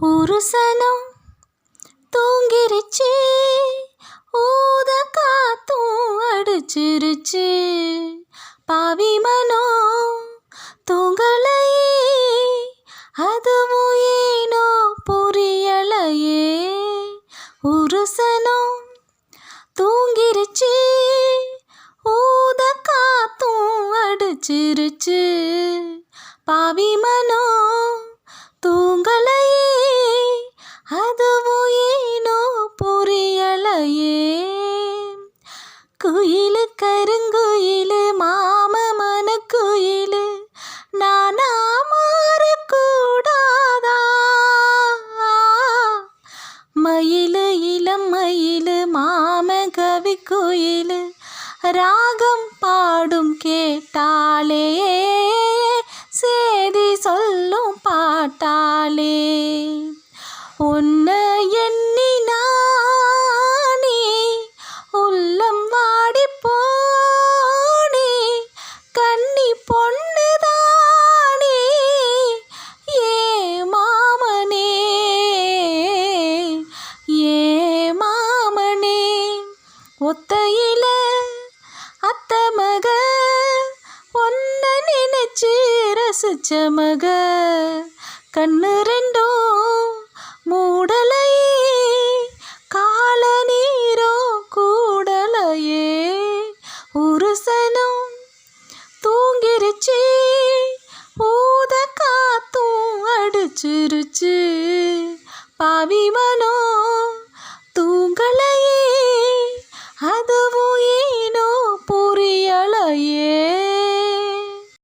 ஒரு சனம் தூங்கிருச்சு ஊத காத்தும் அடிச்சிருச்சு. பாவி மனோ தூங்கலையே அதுவும் ஏனோ புரியலையே. ஒரு சனம் தூங்கிருச்சு ஊத காத்தும் அடிச்சிருச்சு. பாவி மனோ குயிலு கருங்குயிலு மாம மனக்குயிலு நானா மாறக்கூடாதா? மயிலு இளம் மயிலு மாம கவி குயிலு ராகம் பாடும் கேட்டாலே சேதி சொல்லும் பாட்டாலே. ஒத்தையில அத்த மக ஒன்ன நினைச்சு ரசிச்ச மக. கண்ணு ரெண்டும் மூடலையே கால நீரோ கூடலையே. உருசனும் தூங்கிருச்சு ஊத காத்தும் அடிச்சிருச்சு. பாவி மனோ